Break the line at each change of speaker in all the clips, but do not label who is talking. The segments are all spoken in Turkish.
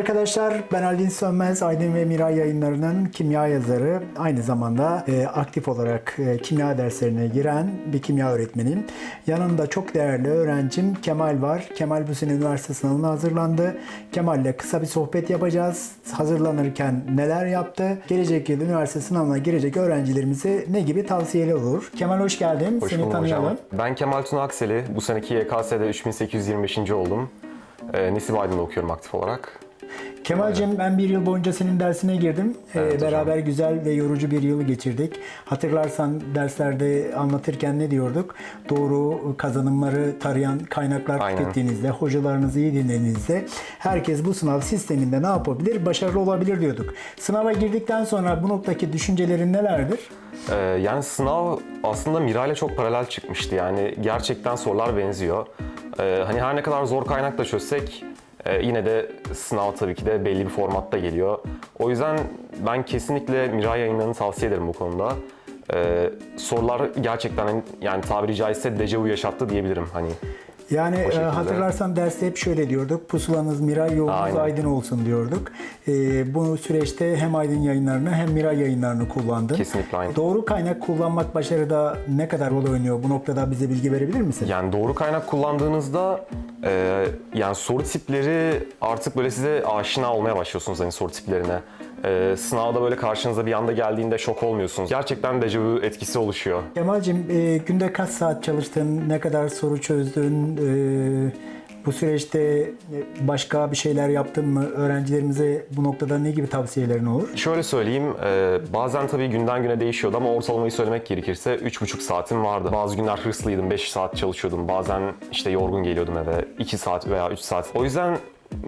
arkadaşlar. Ben Aldin Sönmez, Aydın ve Miray yayınlarının kimya yazarı. Aynı zamanda e, aktif olarak e, kimya derslerine giren bir kimya öğretmeniyim. Yanımda çok değerli öğrencim Kemal var. Kemal bu sene üniversite sınavına hazırlandı. Kemal'le kısa bir sohbet yapacağız. Hazırlanırken neler yaptı? Gelecek yıl üniversite sınavına girecek öğrencilerimize ne gibi tavsiyeler olur? Kemal hoş geldin.
Hoş
Seni
bulduk
tanıyalım.
hocam. Ben Kemal Tuna Akseli. Bu seneki YKS'de 3825. oldum. Ee, Nisip Aydın'da okuyorum aktif olarak.
Kemal'cim ben bir yıl boyunca senin dersine girdim. Ee,
Evet hocam.
beraber güzel ve yorucu bir yıl geçirdik. Hatırlarsan derslerde anlatırken ne diyorduk? Doğru kazanımları tarayan kaynaklar
Aynen.
tükettiğinizde, hocalarınızı iyi dinlediğinizde herkes bu sınav sisteminde ne yapabilir? Başarılı olabilir diyorduk. Sınava girdikten sonra bu noktaki düşüncelerin nelerdir?
Ee, yani sınav aslında Miray'la çok paralel çıkmıştı. Yani gerçekten sorular benziyor. Ee, hani her ne kadar zor kaynakla çözsek e, yine de sınav tabii ki de belli bir formatta geliyor. O yüzden ben kesinlikle Miray yayınlarını tavsiye ederim bu konuda. Ee, sorular gerçekten hani, yani tabiri caizse dejavu yaşattı diyebilirim. Hani
Yani e, hatırlarsan derste hep şöyle diyorduk. Pusulanız Miray, yolunuz
Aynen.
aydın olsun diyorduk. E, bu süreçte hem Aydın yayınlarını hem Miray yayınlarını kullandın.
Kesinlikle aynı.
Doğru kaynak kullanmak başarıda ne kadar rol oynuyor? Bu noktada bize bilgi verebilir misin?
Yani doğru kaynak kullandığınızda e, yani soru tipleri artık böyle size aşina olmaya başlıyorsunuz hani soru tiplerine. E, sınavda böyle karşınıza bir anda geldiğinde şok olmuyorsunuz. Gerçekten dejavu etkisi oluşuyor.
Kemal'cim e, günde kaç saat çalıştın? Ne kadar soru çözdün? E, bu süreçte e, başka bir şeyler yaptın mı? Öğrencilerimize bu noktada ne gibi tavsiyelerin olur?
Şöyle söyleyeyim, e, bazen tabii günden güne değişiyordu ama ortalamayı söylemek gerekirse 3,5 saatim vardı. Bazı günler hırslıydım, 5 saat çalışıyordum. Bazen işte yorgun geliyordum eve, 2 saat veya 3 saat. O yüzden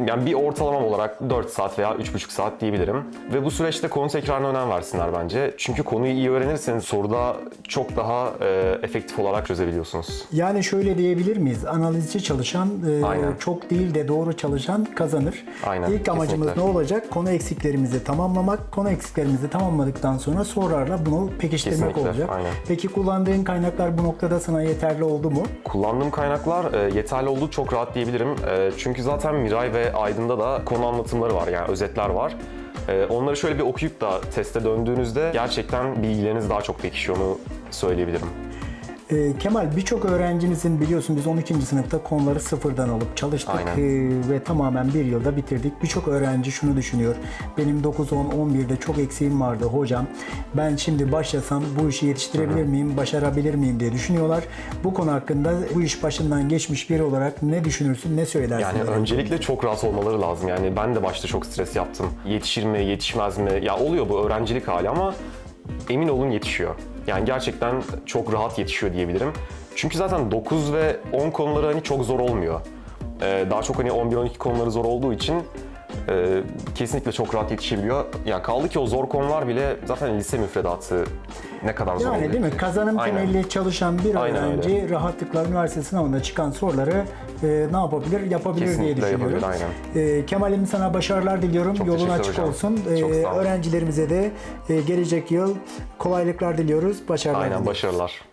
yani bir ortalamam olarak 4 saat veya 3,5 saat diyebilirim. Ve bu süreçte konu tekrarına önem versinler bence. Çünkü konuyu iyi öğrenirseniz soruda çok daha e, efektif olarak çözebiliyorsunuz.
Yani şöyle diyebilir miyiz? Analizci çalışan e,
Aynen.
çok değil de doğru çalışan kazanır.
Aynen,
İlk amacımız
kesinlikle.
ne olacak? Konu eksiklerimizi tamamlamak. Konu eksiklerimizi tamamladıktan sonra sorularla bunu pekiştirmek
Kesinlikle,
olacak.
aynen.
Peki kullandığın kaynaklar bu noktada sana yeterli oldu mu?
Kullandığım kaynaklar e, yeterli olduğu çok rahat diyebilirim. E, çünkü zaten Miray ve Aydın'da da konu anlatımları var yani özetler var. E, onları şöyle bir okuyup da teste döndüğünüzde gerçekten bilgileriniz daha çok pekişiyor onu söyleyebilirim.
Ee, Kemal birçok öğrencimizin biliyorsun biz 12. sınıfta konuları sıfırdan alıp çalıştık ee, ve tamamen bir yılda bitirdik. Birçok öğrenci şunu düşünüyor. Benim 9, 10, 11'de çok eksiğim vardı hocam. Ben şimdi başlasam bu işi yetiştirebilir miyim, başarabilir miyim diye düşünüyorlar. Bu konu hakkında bu iş başından geçmiş biri olarak ne düşünürsün, ne söylersin?
Yani öncelikle çok rahat olmaları lazım. Yani ben de başta çok stres yaptım. Yetişir mi, yetişmez mi? Ya oluyor bu öğrencilik hali ama emin olun yetişiyor. Yani gerçekten çok rahat yetişiyor diyebilirim. Çünkü zaten 9 ve 10 konuları hani çok zor olmuyor. Ee, daha çok hani 11-12 konuları zor olduğu için e, kesinlikle çok rahat yetişebiliyor. Ya kaldı ki o zor konular bile zaten lise müfredatı ne kadar zor
Yani değil mi? Kazanım
Aynen.
temelli çalışan bir
Aynen
öğrenci rahatlıkla üniversite sınavında çıkan soruları e, ne yapabilir? Yapabilir diye
Kesinlikle
düşünüyorum.
yapabilir, aynen.
E, Kemal'im sana başarılar diliyorum.
Çok
Yolun açık
hocam.
olsun.
Olun.
öğrencilerimize de e, gelecek yıl kolaylıklar diliyoruz. Başarılar
Aynen
diliyoruz.
başarılar.